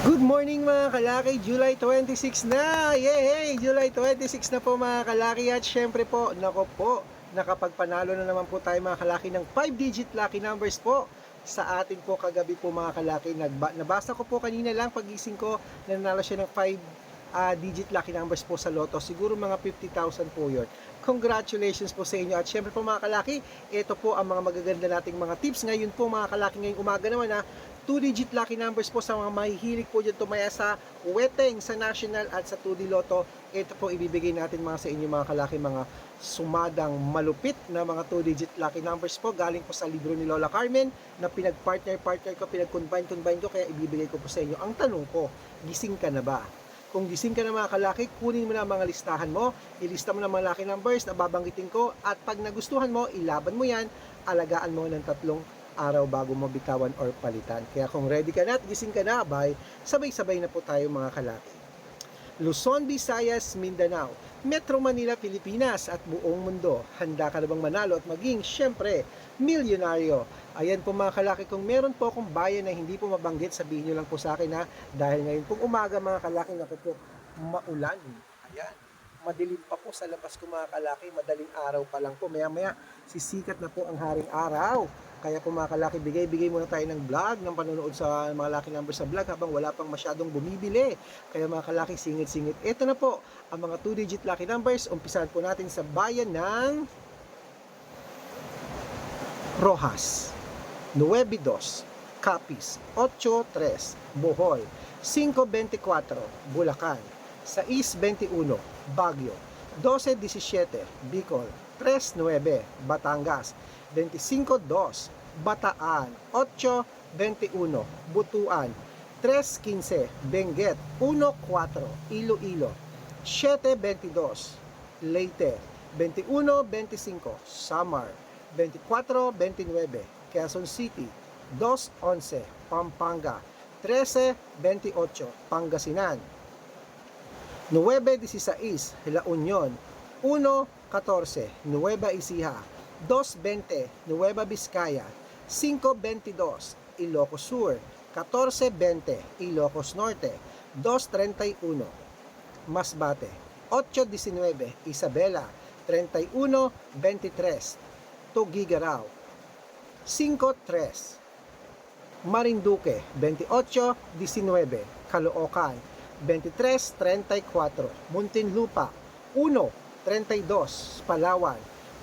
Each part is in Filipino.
Good morning mga kalaki, July 26 na! Yay! July 26 na po mga kalaki at syempre po, nako po, nakapagpanalo na naman po tayo mga kalaki ng 5-digit lucky numbers po sa atin po kagabi po mga kalaki. Nagba, nabasa ko po kanina lang pagising ko, nanalo siya ng 5 digit lucky numbers po sa loto. Siguro mga 50,000 po yun. Congratulations po sa inyo. At syempre po mga kalaki, ito po ang mga magaganda nating mga tips. Ngayon po mga kalaki, ngayong umaga naman na 2-digit lucky numbers po sa mga mahihilig po dyan tumaya sa weteng, sa national at sa 2D Lotto. Ito po ibibigay natin mga sa inyo mga kalaki, mga sumadang malupit na mga 2-digit lucky numbers po. Galing po sa libro ni Lola Carmen na pinag-partner-partner ko, pinag-combine-combine ko, kaya ibibigay ko po sa inyo. Ang tanong ko, gising ka na ba? Kung gising ka na mga kalaki, kunin mo na mga listahan mo, ilista mo na mga lucky numbers na babanggitin ko, at pag nagustuhan mo, ilaban mo yan, alagaan mo ng tatlong araw bago mo bitawan or palitan. Kaya kung ready ka na at gising ka na, bye, sabay-sabay na po tayo mga kalaki. Luzon, Visayas, Mindanao, Metro Manila, Pilipinas at buong mundo. Handa ka na bang manalo at maging, syempre, milyonaryo? Ayan po mga kalaki, kung meron po akong bayan na hindi po mabanggit, sabihin nyo lang po sa akin na dahil ngayon pong umaga mga kalaki, naku po, maulan. Ayan, madilim pa po sa labas ko mga kalaki, madaling araw pa lang po. Maya-maya, sisikat na po ang haring araw. Kaya po mga kalaki, bigay-bigay muna tayo ng vlog, ng panonood sa mga laki numbers sa vlog habang wala pang masyadong bumibili. Kaya mga kalaki, singit-singit. Ito na po, ang mga 2-digit lucky numbers. Umpisahan po natin sa bayan ng Rojas, 92, Capiz, 83, Bohol, 524, Bulacan, 621, Baguio, 1217, Bicol, 39, Batangas, 25-2, Bataan, 8-21, Butuan, 3-15, Benguet, 1-4, Iloilo, 7-22, Leyte, 21-25, Samar, 24-29, Quezon City, 2-11, Pampanga, 13-28, Pangasinan, 9-16, La Union, 1-14, Nueva Ecija, 2.20 Nueva Vizcaya, 5.22 Ilocos Sur, 14.20 Ilocos Norte, 2.31 Masbate, 8.19 Isabela, 31.23 Tugigaraw, 5.3 Marinduque, 28.19 Caloocan, 23.34 Muntinlupa, 1.32 Palawan,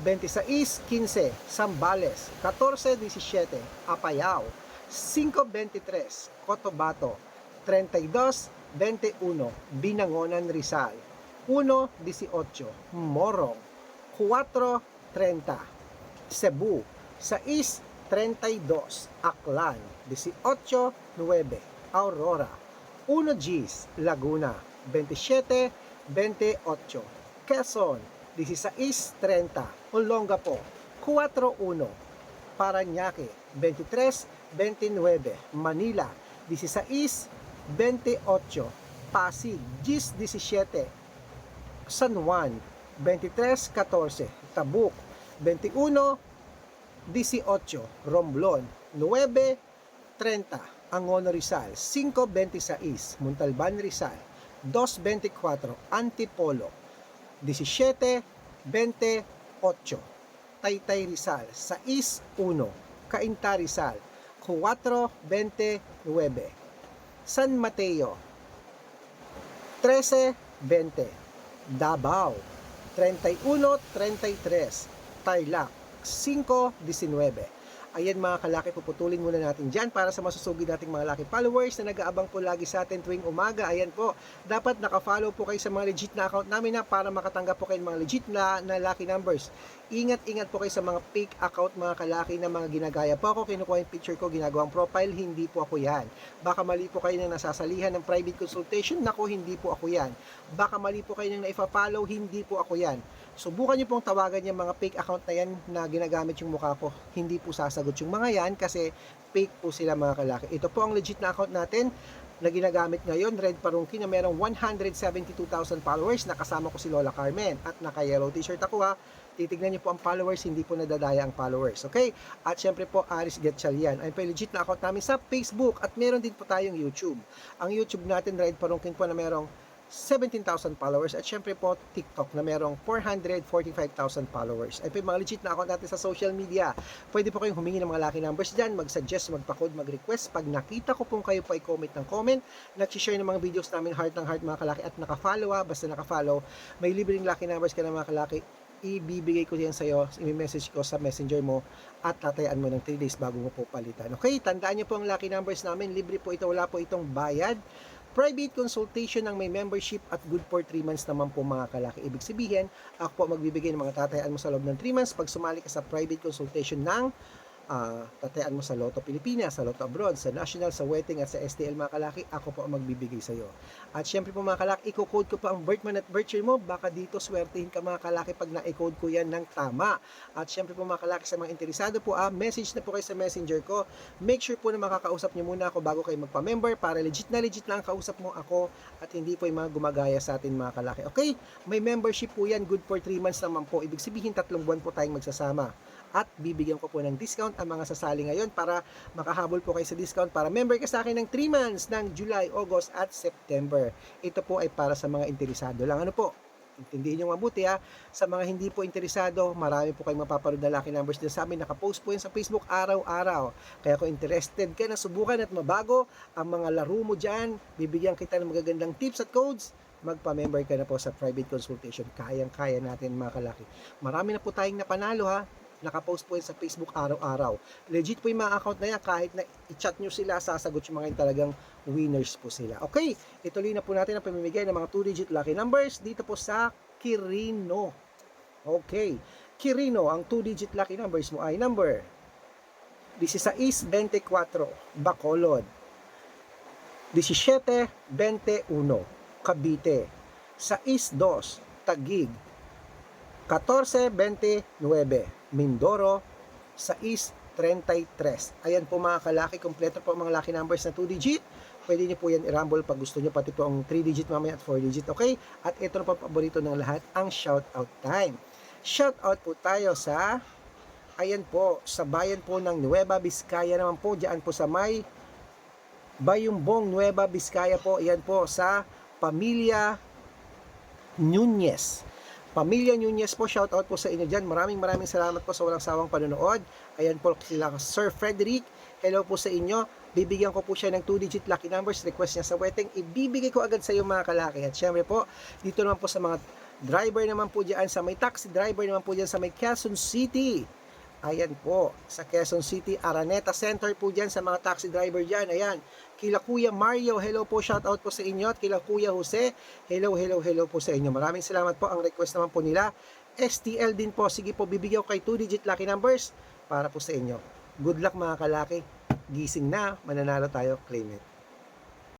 26-15 Sambales, 14-17 Apayao, 5-23 Cotabato, 32-21 Binangonan Rizal, 1-18 Morong, 4-30 Cebu, 6-32 Aklan, 18-9 Aurora, 1 Gs Laguna, 27-28 Quezon, 16.30 Olongapo, 4.1 Paranaque, 23.29 Manila, 16.28 Pasig, 10.17 San Juan, 23.14 Tabuk, 21.18 Romblon, 9.30 Angono Rizal, 5.26 Montalban Rizal, 2.24 Antipolo, 17-28 Taytay Rizal. 6-1 Cainta Rizal. 4-29 San Mateo. 13-20 Davao. 31-33 Tarlac. 5-19 Ayan mga kalaki, puputulin muna natin dyan para sa masusugid nating mga lucky followers na nag-aabang po lagi sa atin tuwing umaga. Ayan po, dapat nakafollow po kayo sa mga legit na account namin na para makatanggap po kayo ng mga legit na, na lucky numbers. Ingat-ingat po kayo sa mga fake account mga kalaki na mga ginagaya po ako. Kinukuha yung picture ko, ginagawang profile, hindi po ako yan. Baka mali po kayo na nasasalihan ng private consultation, nako hindi po ako yan. Baka mali po kayo nang naifa-follow, hindi po ako yan. Subukan niyo pong tawagan yung mga fake account na yan na ginagamit yung mukha ko. Hindi po sasagot yung mga yan kasi fake po sila mga kalaki. Ito po ang legit na account natin. na ginagamit ngayon, Red Parungki, na merong 172,000 followers. Nakasama ko si Lola Carmen at naka-yellow t-shirt ako ha. Titignan niyo po ang followers, hindi po nadadaya ang followers. Okay? At syempre po, Aris Gatchalian. Ay po legit na account namin sa Facebook at meron din po tayong YouTube. Ang YouTube natin, Red Parungkin po na merong 17,000 followers at syempre po TikTok na merong 445,000 followers. Ay po mga legit na account natin sa social media. Pwede po kayong humingi ng mga lucky numbers dyan, mag-suggest, magpa-code, mag-request. Pag nakita ko pong kayo po ay comment ng comment, nag-share ng mga videos namin heart ng heart mga kalaki at naka-follow ha, basta naka-follow, may libreng lucky numbers ka na mga kalaki ibibigay ko yan sa'yo, i-message ko sa messenger mo at tatayaan mo ng 3 days bago mo po palitan. Okay, tandaan niyo po ang lucky numbers namin. Libre po ito, wala po itong bayad. Private consultation ng may membership at good for 3 months naman po mga kalaki. Ibig sabihin, ako po magbibigay ng mga tatayaan mo sa loob ng 3 months pag sumali ka sa private consultation ng ah, tatayaan mo sa Lotto Pilipinas, sa Lotto Abroad, sa National, sa Wedding at sa STL mga kalaki, ako po ang magbibigay sa iyo. At syempre po mga kalaki, i-code ko pa ang birth month at birth year mo, baka dito swertihin ka mga kalaki pag na-code ko yan ng tama. At syempre po mga kalaki sa mga interesado po, ah, message na po kayo sa messenger ko. Make sure po na makakausap niyo muna ako bago kayo magpa-member para legit na legit lang kausap mo ako at hindi po yung mga gumagaya sa atin mga kalaki. Okay? May membership po yan, good for 3 months naman po. Ibig sabihin tatlong buwan po tayong magsasama at bibigyan ko po ng discount ang mga sasali ngayon para makahabol po kayo sa discount para member ka sa akin ng 3 months ng July, August at September. Ito po ay para sa mga interesado lang. Ano po? Intindihin nyo mabuti ha. Sa mga hindi po interesado, marami po kayong mapaparoon na lucky numbers din sa amin. Nakapost po yan sa Facebook araw-araw. Kaya kung interested ka na subukan at mabago ang mga laro mo dyan, bibigyan kita ng magagandang tips at codes, magpa-member ka na po sa private consultation. Kayang-kaya natin mga kalaki. Marami na po tayong napanalo ha nakapost po yan sa Facebook araw-araw. Legit po yung mga account na yan, kahit na i-chat nyo sila, sasagot yung mga yung talagang winners po sila. Okay, ituloy na po natin ang pamimigay ng mga 2-digit lucky numbers dito po sa Kirino. Okay, Kirino, ang 2-digit lucky numbers mo ay number 1624, Bacolod. 1721, Cavite. 62, Tagig. 1429, Mindoro, 633. Ayan po mga kalaki, kompleto po ang mga lucky numbers na 2 digit. Pwede niyo po yan i-rumble pag gusto niyo, pati po ang 3 digit mamaya at 4 digit, okay? At ito na po paborito ng lahat, ang shout out time. Shout out po tayo sa, ayan po, sa bayan po ng Nueva Vizcaya naman po, diyan po sa may Bayumbong, Nueva Vizcaya po, ayan po sa Pamilya Nunez. Pamilya Nunez po, shout out po sa inyo dyan. Maraming maraming salamat po sa walang sawang panonood. Ayan po sila Sir Frederick. Hello po sa inyo. Bibigyan ko po siya ng 2-digit lucky numbers. Request niya sa wedding. Ibibigay ko agad sa iyo mga kalaki. At syempre po, dito naman po sa mga driver naman po dyan, sa may taxi driver naman po dyan sa may Quezon City. Ayan po, sa Quezon City, Araneta Center po dyan sa mga taxi driver dyan. Ayan, kila Kuya Mario, hello po, shout out po sa inyo. At kila Kuya Jose, hello, hello, hello po sa inyo. Maraming salamat po. Ang request naman po nila, STL din po. Sige po, bibigyan ko kay 2-digit lucky numbers para po sa inyo. Good luck mga kalaki. Gising na, mananalo tayo, claim it.